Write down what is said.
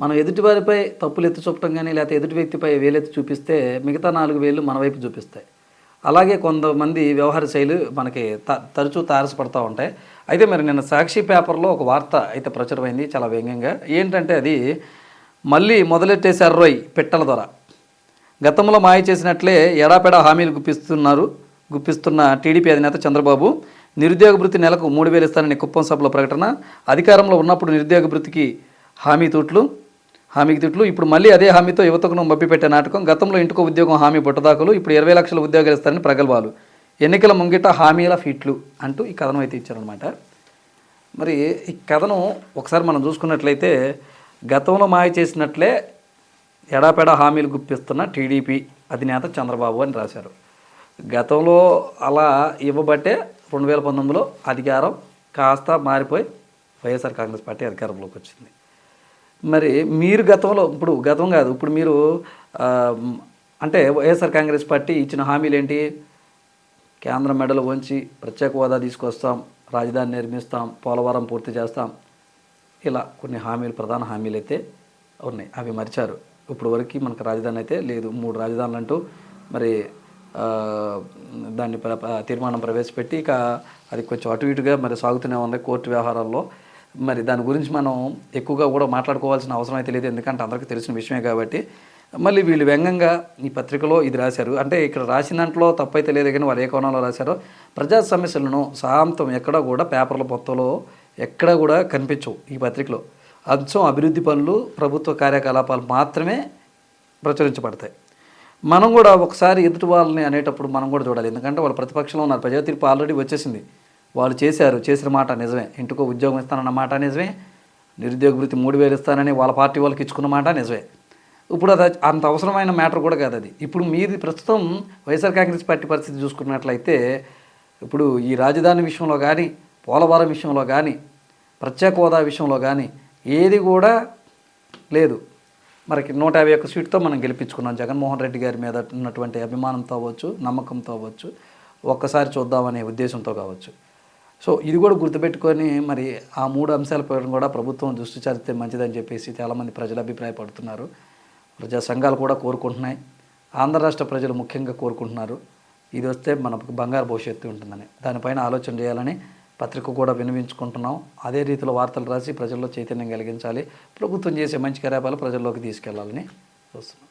మనం ఎదుటివారిపై తప్పులు ఎత్తి చూపటం కానీ లేకపోతే ఎదుటి వ్యక్తిపై వేలెత్తి చూపిస్తే మిగతా నాలుగు వేలు మన వైపు చూపిస్తాయి. అలాగే కొంతమంది వ్యవహార శైలి మనకి త తరచూ తారసపడతా ఉంటాయి. అయితే మరి నిన్న సాక్షి పేపర్లో ఒక వార్త అయితే ప్రచురమైంది చాలా వ్యంగ్యంగా. ఏంటంటే అది మళ్ళీ మొదలెట్టేశారు రోయ్ పిట్టల ద్వారా. గతంలో మాయ చేసినట్లే ఎడాపెడా హామీలు గుప్పిస్తున్నారు గుప్పిస్తున్న టీడీపీ అధినేత చంద్రబాబు. నిరుద్యోగ భృతి నెలకు మూడు వేలు ఇస్తానని కుప్పం సభలో ప్రకటన. అధికారంలో ఉన్నప్పుడు నిరుద్యోగ భృతికి హామీ తూట్లు. హామీకి తిట్లు. ఇప్పుడు మళ్ళీ అదే హామీతో యువతకును మబ్బిపెట్టే నాటకం. గతంలో ఇంటికో ఉద్యోగం హామీ పుట్టదాఖలు ఇప్పుడు ఇరవై లక్షల ఉద్యోగాలు ఇస్తారని ప్రగల్భాలు. ఎన్నికల ముంగిట హామీల ఫిట్లు అంటూ ఈ కథనం అయితే ఇచ్చారనమాట మరి ఈ కథనం ఒకసారి మనం చూసుకున్నట్లయితే గతంలో మాయ చేసినట్లే ఎడాపెడా హామీలు గుప్పిస్తున్న టీడీపీ అధినేత చంద్రబాబు అని రాశారు. గతంలో అలా ఇవ్వబట్టే రెండు వేల పంతొమ్మిదిలో అధికారం కాస్త మారిపోయి వైఎస్ఆర్ కాంగ్రెస్ పార్టీ అధికారంలోకి వచ్చింది. మరి మీరు గతంలో ఇప్పుడు గతం కాదు ఇప్పుడు మీరు అంటే వైఎస్ఆర్ కాంగ్రెస్ పార్టీ ఇచ్చిన హామీలు ఏంటి కేంద్ర మెడలు వంచి ప్రత్యేక హోదా తీసుకొస్తాం రాజధాని నిర్మిస్తాం పోలవరం పూర్తి చేస్తాం. ఇలా కొన్ని హామీలు ప్రధాన హామీలు అయితే ఉన్నాయి అవి మరిచారు. ఇప్పుడు వరకు మనకు రాజధాని అయితే లేదు మూడు రాజధానులు అంటూ మరి దాన్ని ప్ర- తీర్మానం ప్రవేశపెట్టి ఇక అది కొంచెం అటు ఇటుగా మరి సాగుతూనే ఉంది. కోర్టు వ్యవహారాల్లో మరి దాని గురించి మనం ఎక్కువగా కూడా మాట్లాడుకోవాల్సిన అవసరం అయితే లేదు. ఎందుకంటే అందరికీ తెలిసిన విషయమే కాబట్టి. మళ్ళీ వీళ్ళు వ్యంగ్యంగా ఈ పత్రికలో ఇది రాశారు. అంటే ఇక్కడ రాసిన దాంట్లో తప్పైతే లేదు కానీ వాళ్ళు ఏ కోణంలో రాశారో. ప్రజా సమస్యలను సాంతం ఎక్కడ కూడా పేపర్ల మొత్తంలో ఎక్కడ కూడా కనిపించవు ఈ పత్రికలో. అంశం అభివృద్ధి పనులు ప్రభుత్వ కార్యకలాపాలు మాత్రమే ప్రచురించబడతాయి. మనం కూడా ఒకసారి ఎదుటి వాళ్ళని అనేటప్పుడు మనం కూడా చూడాలి. ఎందుకంటే వాళ్ళు ప్రతిపక్షంలో ఉన్నారు. ప్రజాతీర్పు ఆల్రెడీ వచ్చేసింది. వాళ్ళు చేశారు చేసిన మాట నిజమే. ఇంటికో ఉద్యోగం ఇస్తానన్న మాట నిజమే. నిరుద్యోగ వృత్తి మూడు వేలు ఇస్తానని వాళ్ళ పార్టీ వాళ్ళకి ఇచ్చుకున్న మాట నిజమే. ఇప్పుడు అది అంత అవసరమైన మ్యాటర్ కూడా కాదు అది. ఇప్పుడు మీది ప్రస్తుతం వైఎస్ఆర్ కాంగ్రెస్ పార్టీ పరిస్థితి చూసుకున్నట్లయితే ఇప్పుడు ఈ రాజధాని విషయంలో కానీ పోలవరం విషయంలో కానీ ప్రత్యేక హోదా విషయంలో కానీ ఏది కూడా లేదు. మనకి నూట యాభై ఒక్క సీట్తో మనం గెలిపించుకున్నాం. జగన్మోహన్ రెడ్డి గారి మీద ఉన్నటువంటి అభిమానంతో అవ్వచ్చు నమ్మకంతో అవ్వచ్చు ఒక్కసారి చూద్దామనే ఉద్దేశంతో కావచ్చు. సో ఇది కూడా గుర్తుపెట్టుకొని మరి ఆ మూడు అంశాలపై కూడా ప్రభుత్వం దృష్టి చారితే మంచిదని చెప్పేసి చాలామంది ప్రజలు అభిప్రాయపడుతున్నారు. ప్రజా సంఘాలు కూడా కోరుకుంటున్నాయి. ఆంధ్ర రాష్ట్ర ప్రజలు ముఖ్యంగా కోరుకుంటున్నారు. ఇది వస్తే మనకు బంగారు భవిష్యత్తు ఉంటుందని. దానిపైన ఆలోచన చేయాలని పత్రిక కూడా వినిపించుకుంటున్నాం అదే రీతిలో వార్తలు రాసి ప్రజల్లో చైతన్యం కలిగించాలి. ప్రభుత్వం చేసే మంచి కార్యపాలు ప్రజల్లోకి తీసుకెళ్ళాలని చూస్తున్నాం.